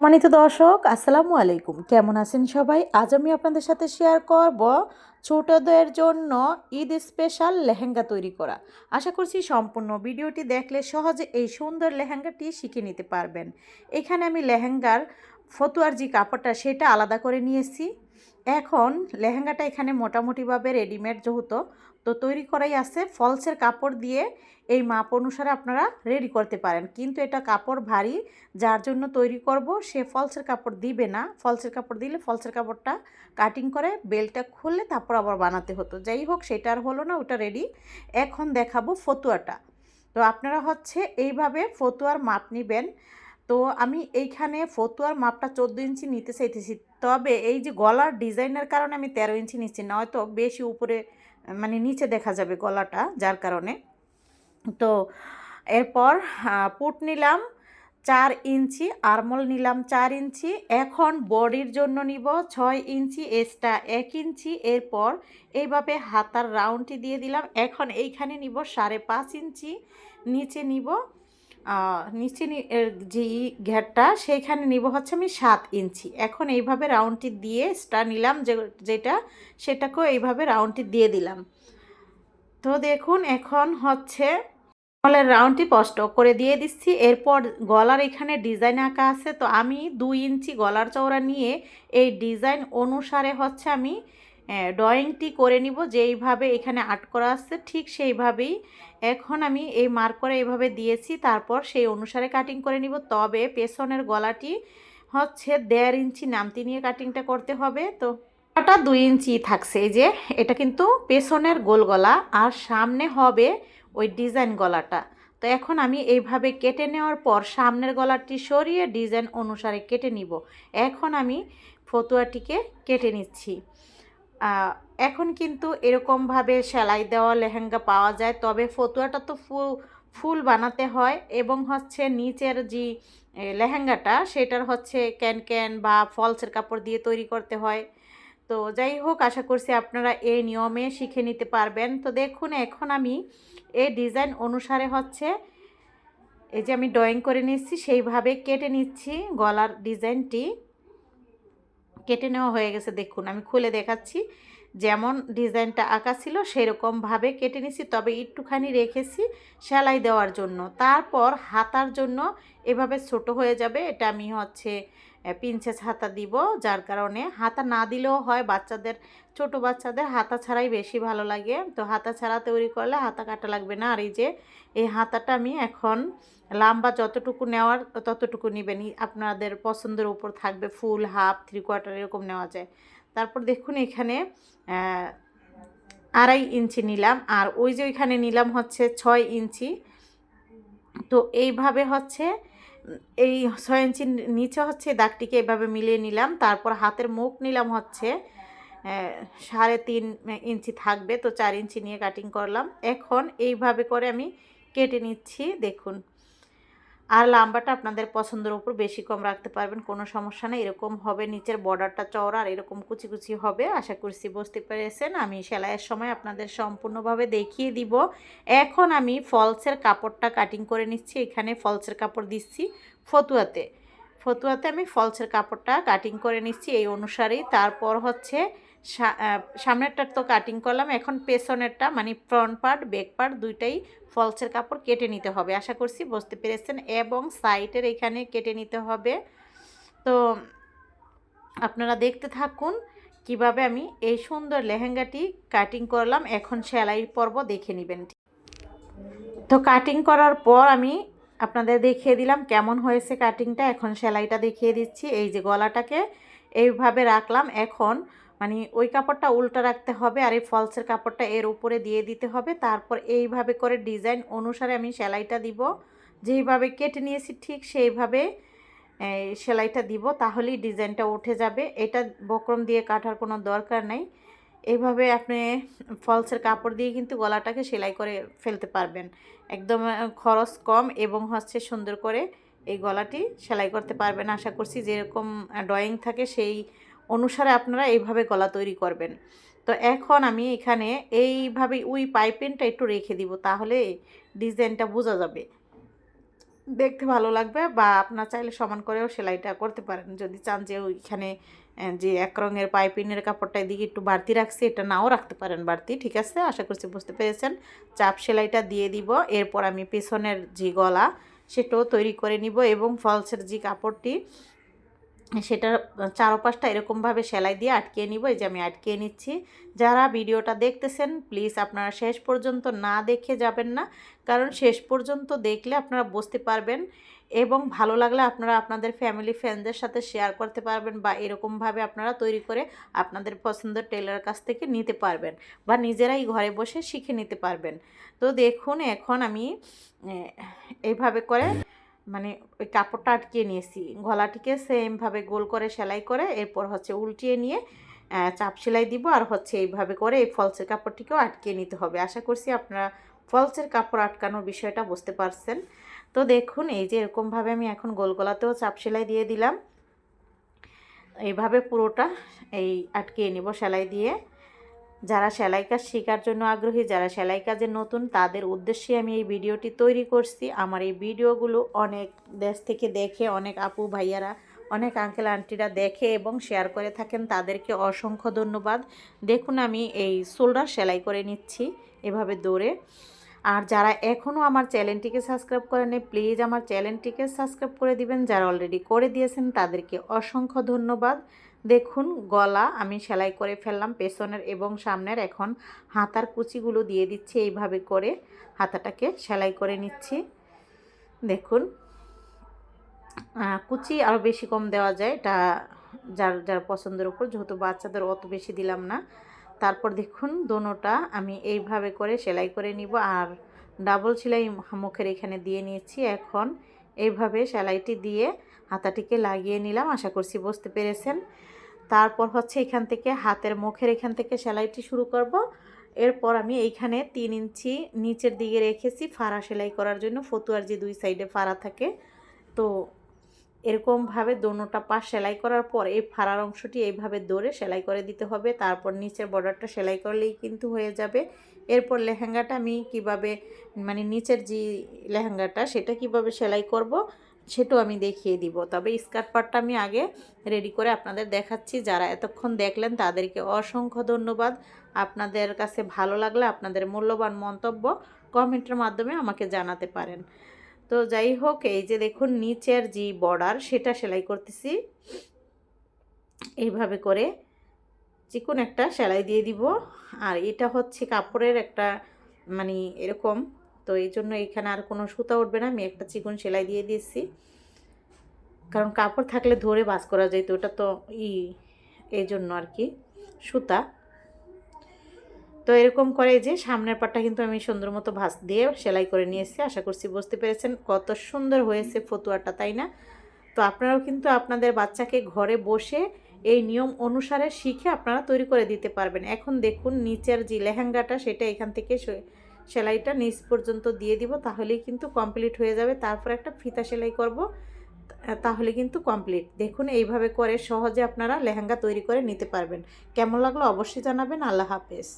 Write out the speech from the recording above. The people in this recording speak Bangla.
সম্মানিত দর্শক, আসসালামু আলাইকুম। কেমন আছেন সবাই? আজ আমি আপনাদের সাথে শেয়ার করব ছোটদের জন্য ঈদ স্পেশাল লেহেঙ্গা তৈরি করা। আশা করছি সম্পূর্ণ ভিডিওটি দেখলে সহজে এই সুন্দর লেহেঙ্গাটি শিখে নিতে পারবেন। এখানে আমি লেহেঙ্গার ফতুয়ার যে কাপড়টা, সেটা আলাদা করে নিয়েছি। এখন লেহেঙ্গাটা এখানে মোটামুটিভাবে রেডিমেড যেহেতু তো তৈরি করাই আছে। ফলসের কাপড় দিয়ে এই মাপ অনুসারে আপনারা রেডি করতে পারেন। কিন্তু এটা কাপড় ভারী, যার জন্য তৈরি করব, সে ফলসের কাপড় দিবে না। ফলসের কাপড় দিলে ফলসের কাপড়টা কাটিং করে বেলটা খুললে তারপর আবার বানাতে হতো। যাই হোক, সেটা আর হলো না, ওটা রেডি এখন দেখাবো ফতুয়াটা। তো আপনারা হচ্ছে এইভাবে ফতুয়ার মাপ নেবেন। তো আমি এইখানে ফতুয়ার মাপটা চোদ্দ ইঞ্চি নিতে চাইতেছি। তবে এই যে গলার ডিজাইনের কারণে আমি তেরো ইঞ্চি নিচ্ছি নয়তো বেশি উপরে মানে নিচে দেখা যাবে গলাটা, যার কারণে। তো এরপর পুট নিলাম চার ইঞ্চি, আরমল নিলাম চার ইঞ্চি। এখন বডির জন্য নিব ছয় ইঞ্চি এক্সট্রা এক ইঞ্চি। এরপর এইভাবে হাতার রাউন্ডটি দিয়ে দিলাম। এখন এইখানে নিব সাড়ে পাঁচ ইঞ্চি, নিচে নিব নিচে যে ঘেরটা সেইখানে নিব হচ্ছে আমি সাত ইঞ্চি। এখন এইভাবে রাউন্ডটি দিয়ে স্টার নিলাম যে, যেটা, সেটাকেও এইভাবে রাউন্ডটি দিয়ে দিলাম। তো দেখুন, এখন হচ্ছে গলার রাউন্ডটি স্পষ্ট করে দিয়ে দিচ্ছি। এরপর গলার এখানে ডিজাইন আঁকা আছে। তো আমি দুই ইঞ্চি গলার চওড়া নিয়ে এই ডিজাইন অনুসারে হচ্ছে আমি ড্রয়িংটি করে নিব, যেইভাবে এখানে আর্ট করা আছে, ঠিক সেইভাবেই এখন আমি এই মার্ক করে এইভাবে দিয়েছি, তারপর সেই অনুসারে কাটিং করে নিব। তবে পেছনের গলাটি হচ্ছে দেড় ইঞ্চি নামতি নিয়ে কাটিংটা করতে হবে। তো ওটা দুই ইঞ্চি থাকছে, এই যে এটা কিন্তু পেছনের গোল গলা, আর সামনে হবে ওই ডিজাইন গলাটা। তো এখন আমি এইভাবে কেটে নেওয়ার পর সামনের গলাটি সরিয়ে ডিজাইন অনুসারে কেটে নিব। এখন আমি ফতুয়াটিকে কেটে নিচ্ছি। এখন কিন্তু এরকমভাবে সেলাই দেওয়া, লেহেঙ্গা পাওয়া যায়। তবে ফতুয়াটা তো ফুল ফুল বানাতে হয় এবং হচ্ছে নিচের যে লেহেঙ্গাটা সেটার হচ্ছে ক্যান ক্যান বা ফলসের কাপড় দিয়ে তৈরি করতে হয়। তো যাই হোক, আশা করছি আপনারা এই নিয়মে শিখে নিতে পারবেন। তো দেখুন, এখন আমি এই ডিজাইন অনুসারে হচ্ছে এই যে আমি ড্রয়িং করে নিচ্ছি, সেইভাবে কেটে নিচ্ছি গলার ডিজাইনটি। কেটে নেওয়া হয়ে গেছে দেখুন আমি খুলে দেখাচ্ছি। যেমন ডিজাইনটা আঁকা ছিল সেরকমভাবে কেটে নিছি, তবে একটুখানি রেখেছি সেলাই দেওয়ার জন্য। তারপর হাতার জন্য এভাবে ছোট হয়ে যাবে, এটা আমি হচ্ছে পিঞ্চেস হাতা দিব, যার কারণে হাতা না দিলেও হয়, বাচ্চাদের, ছোট বাচ্চাদের হাতা ছাড়াই বেশি ভালো লাগে। তো হাতা ছাড়া তৈরি করলে হাতা কাটা লাগবে না। আর এই যে, এই হাতাটা আমি এখন লাম্বা যতটুকু নেওয়ার ততটুকু নেবেন, আপনাদের পছন্দের উপর থাকবে, ফুল, হাফ থ্রি কোয়ার্টার এরকম নেওয়া যায়। তারপর দেখুন এখানে আড়াই ইঞ্চি নিলাম। আর ওই যে ওইখানে নিলাম হচ্ছে ছয় ইঞ্চি। তো এইভাবে হচ্ছে, এই ছয় ইঞ্চি নিচে হচ্ছে দাগটিকে এভাবে মিলিয়ে নিলাম। তারপর হাতের মুখ নিলাম হচ্ছে সাড়ে তিন ইঞ্চি থাকবে। তো চার ইঞ্চি নিয়ে কাটিং করলাম। এখন এইভাবে করে আমি কেটে নিচ্ছি। দেখুন আর লাম্বাটা আপনাদের পছন্দের উপর বেশি কম রাখতে পারবেন, কোনো সমস্যা নেই। এরকম হবে, নিচের বর্ডারটা চওড়া আর এরকম কুচি কুচি হবে। আশা করছি বুঝতে পেরেছেন। আমি সেলাইয়ের সময় আপনাদের সম্পূর্ণভাবে দেখিয়ে দিব। এখন আমি ফলসের কাপড়টা কাটিং করে নিচ্ছি। এখানে ফলসের কাপড় দিচ্ছি ফতুয়াতে। ফতুয়াতে আমি ফলসের কাপড়টা কাটিং করে নিচ্ছি এই অনুসারেই। তারপর হচ্ছে সামনেরটার তো কাটিং করলাম, এখন পেছনেরটা মানে ফ্রন্ট পার্ট ব্যাক পার্ট দুইটাই ফলসের কাপড় কেটে নিতে হবে। আশা করছি বুঝতে পেরেছেন। এবং সাইডের এখানে কেটে নিতে হবে। তো আপনারা দেখতে থাকুন কীভাবে আমি এই সুন্দর লেহেঙ্গাটি কাটিং করলাম। এখন সেলাই পর্ব দেখে নেবেন। তো কাটিং করার পর আমি আপনাদের দেখিয়ে দিলাম কেমন হয়েছে কাটিংটা এখন সেলাইটা দেখিয়ে দিচ্ছি। এই যে গলাটাকে এইভাবে রাখলাম। এখন মানে ওই কাপড়টা উল্টা রাখতে হবে আর এই ফলসের কাপড়টা এর উপরে দিয়ে দিতে হবে। তারপর এইভাবে করে ডিজাইন অনুসারে আমি সেলাইটা দিব। যেইভাবে কেটে নিয়েছি ঠিক সেইভাবে সেলাইটা দিব তাহলেই ডিজাইনটা উঠে যাবে। এটা বক্রম দিয়ে কাটার কোনো দরকার নাই। এইভাবে আপনি ফলসের কাপড় দিয়ে কিন্তু গলাটাকে সেলাই করে ফেলতে পারবেন। একদম খরচ কম এবং হচ্ছে সুন্দর করে এই গলাটি সেলাই করতে পারবেন। আশা করছি যেরকম ড্রয়িং থাকে সেই অনুসারে আপনারা এইভাবে গলা তৈরি করবেন। তো এখন আমি এখানে এইভাবে ওই পাইপেনটা একটু রেখে দিব, তাহলে ডিজাইনটা বোঝা যাবে। দেখতে ভালো লাগবে বা আপনার চাইলে সমান করেও সেলাইটা করতে পারেন। যদি চান যে ওইখানে যে এক রঙের পাইপিনের কাপড়টা এদিকে একটু বাড়তি রাখছি, এটা নাও রাখতে পারেন বাড়তি, ঠিক আছে? আশা করছি বুঝতে পেরেছেন। চাপ সেলাইটা দিয়ে দিব, এরপর আমি পেছনের যে গলা, সেটাও তৈরি করে নিব এবং ফলসের যে কাপড়টি সেটা চারপাশটা এরকমভাবে সেলাই দিয়ে আটকিয়ে নিব। এই যে আমি আটকিয়ে নিচ্ছি। যারা ভিডিওটা দেখতেছেন প্লিজ আপনারা শেষ পর্যন্ত না দেখে যাবেন না। কারণ শেষ পর্যন্ত দেখলে আপনারা বুঝতে পারবেন এবং ভালো লাগলে আপনারা আপনাদের ফ্যামিলি ফ্রেন্ডদের সাথে শেয়ার করতে পারবেন বা এরকমভাবে আপনারা তৈরি করে আপনাদের পছন্দের টেলারের কাছ থেকে নিতে পারবেন বা নিজেরাই ঘরে বসে শিখে নিতে পারবেন। তো দেখুন, এখন আমি এইভাবে করে মানে ওই কাপড়টা আটকিয়ে নিয়েছি। গলাটিকে সেমভাবে গোল করে, সেলাই করে, এরপর হচ্ছে উল্টিয়ে নিয়ে চাপ সেলাই দিব আর হচ্ছে এইভাবে করে এই ফলসের কাপড়টিকেও আটকিয়ে নিতে হবে। আশা করছি আপনারা ফলসের কাপড় আটকানোর বিষয়টা বুঝতে পারছেন। তো দেখুন, এই যে এরকমভাবে আমি এখন গোল গলাতেও চাপ সেলাই দিয়ে দিলাম। এইভাবে পুরোটা এই আটকিয়ে নিব সেলাই দিয়ে। যারা সেলাই কাজ শেখার জন্য আগ্রহী, যারা সেলাই কাজে নতুন, তাদের উদ্দেশ্যে আমি এই ভিডিওটি তৈরি করছি। আমার এই ভিডিওগুলো অনেক দেশ থেকে দেখে, অনেক আপু ভাইয়ারা, অনেক আঙ্কেল আন্টিরা দেখে এবং শেয়ার করে থাকেন। তাদেরকে অসংখ্য ধন্যবাদ। দেখুন, আমি এই শোল্ডার সেলাই করে নিচ্ছি এভাবে দৌড়ে। আর যারা এখনও আমার চ্যানেলটিকে সাবস্ক্রাইব করেনি প্লিজ আমার চ্যানেলটিকে সাবস্ক্রাইব করে দিবেন। যারা অলরেডি করে দিয়েছেন, তাদেরকে অসংখ্য ধন্যবাদ। দেখুন, গলা আমি সেলাই করে ফেললাম পেছনের এবং সামনের। এখন হাতার কুচিগুলো দিয়ে দিচ্ছি এইভাবে করে। হাতাটাকে সেলাই করে নিচ্ছি। দেখুন কুচি আরও বেশি কম দেওয়া যায়। এটা যার যার পছন্দের উপর। যেহেতু বাচ্চাদের অত বেশি দিলাম না। তারপর দেখুন দোনোটা আমি এইভাবে করে সেলাই করে নিব আর ডাবল সেলাই মুখের এখানে দিয়ে নিয়েছি। এখন এইভাবে সেলাইটি দিয়ে হাতাটিকে লাগিয়ে নিলাম, আশা করছি বুঝতে পেরেছেন। তারপর হচ্ছে এখান থেকে হাতের মুখের এখান থেকে সেলাইটি শুরু করব। এরপর আমি এইখানে তিন ইঞ্চি নিচের দিকে রেখেছি ফাড়া সেলাই করার জন্য। ফতুয়ার যে দুই সাইডে ফাড়া থাকে, তো এরকমভাবে দোনোটা পাশ সেলাই করার পর এই ফাড়ার অংশটি এইভাবে দৌড়ে সেলাই করে দিতে হবে। তারপর নিচের বর্ডারটা সেলাই করলেই কিন্তু হয়ে যাবে। এরপর লেহেঙ্গাটা আমি কীভাবে মানে নিচের যে লেহেঙ্গাটা সেটা কীভাবে সেলাই করব সেটাও আমি দেখিয়ে দিব। তবে স্কার্ট পার্টটা আমি আগে রেডি করে আপনাদের দেখাচ্ছি। যারা এতক্ষণ দেখলেন তাদেরকে অসংখ্য ধন্যবাদ। আপনাদের কাছে ভালো লাগলে আপনাদের মূল্যবান মন্তব্য কমেন্টের মাধ্যমে আমাকে জানাতে পারেন। তো যাই হোক, এই যে দেখুন নিচের যে বর্ডার, সেটা সেলাই করতেছি। এইভাবে করে চিকুন একটা সেলাই দিয়ে দিব। আর এটা হচ্ছে কাপড়ের একটা মানে এরকম। তো এই জন্য এখানে আর কোনো সুতা উঠবে না, আমি একটা চিকন সেলাই দিয়ে দিয়েছি। কারণ কাপড় থাকলে ধরে বাস করা যায়, তো ওটা তো ই এই জন্য আর কি, সুতা। তো এরকম করে যে সামনের পাটটা কিন্তু আমি সুন্দর মতো ভাঁজ দিয়ে সেলাই করে নিয়েছি। আশা করছি বুঝতে পেরেছেন কত সুন্দর হয়েছে ফতুয়াটা, তাই না? তো আপনারাও কিন্তু আপনাদের বাচ্চাকে ঘরে বসে এই নিয়ম অনুসারে শিখে আপনারা তৈরি করে দিতে পারবেন। এখন দেখুন নিচের যে লেহেঙ্গাটা, সেটা এখান থেকে সেলাইটা নিচ পর্যন্ত দিয়ে দিব, তাহলেই কিন্তু কমপ্লিট হয়ে যাবে। তারপর একটা ফিতা সেলাই করব তাহলে কিন্তু কমপ্লিট। দেখুন এইভাবে করে সহজে আপনারা লেহেঙ্গা তৈরি করে নিতে পারবেন। কেমন লাগল অবশ্যই জানাবেন। আল্লাহ হাফেজ।